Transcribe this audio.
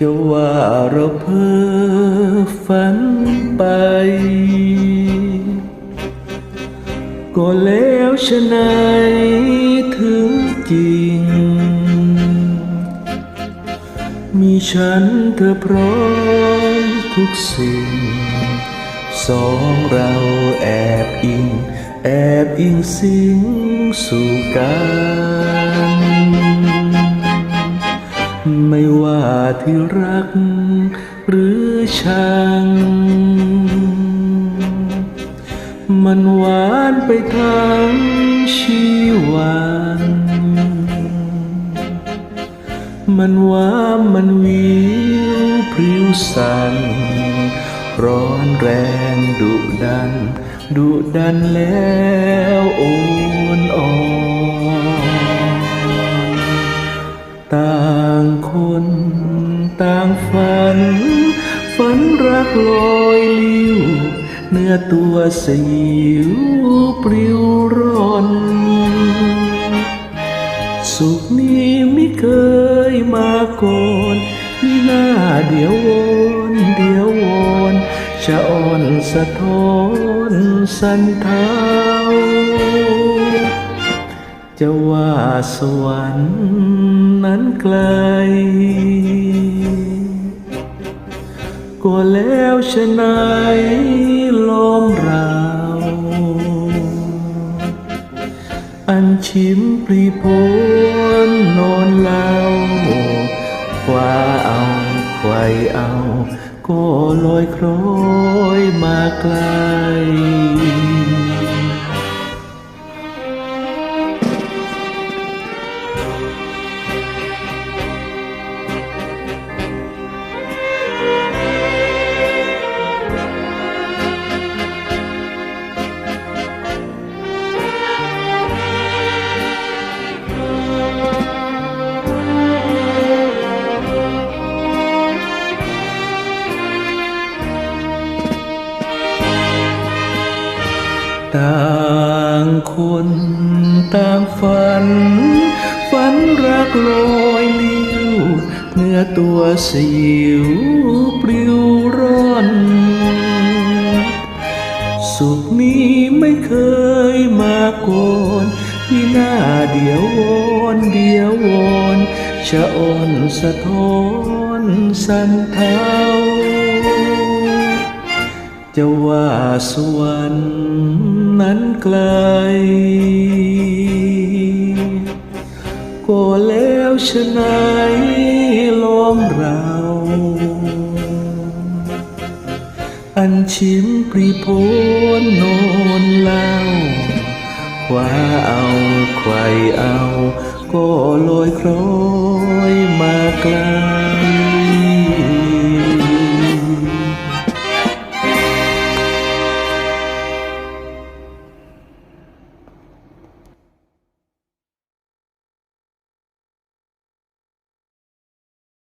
จะว่าเราเพ้อฝันไป ก็แล้วชะไหนถึงจริง มีฉันเธอพร้อมทุกสิ่ง สองเราแอบอิง แอบอิงสิงสู่กัน ไม่ว่าที่รัก หรือชัง มันหวานไปทั้งชีวัน มันว่ามันวิวพริ้วสัน ร้อนแรงดุดัน ดุดันแล้วโอนอ่อนตาางคนต่างฝัน ฝันรักลอยลิ้ว เนื้อตัวสยิวปลิวร่อน สุขนี้ไม่เคยมาก่อนมีหน้าเดียววนเดียววนจะอ่อนสะท้อนสันเทา จะว่าสวรรค์นั้นไกลก็แล้วชะไหนล้อมเรา อันชิมปรีโพนนอนเล่าคว้าเอาไขวเอา ก็ลอยคล้อยมาไกล ต่างคนต่างฝัน ฝันรักลอยลิ้วเนื้อตัวสิวปลิวร่อน สุขนี้ไม่เคยมาก่อนมีหน้าเดียววนเดียววนชะอ่อนสะท้อนสันเทา จะว่าสวรรค์นั้นไกล ก็แล้วชะไหนล้อมเรา อันชิมปรีโพนโนนเล่าคว้าเอาไขวเอา ก็ลอยคล้อยมาไกล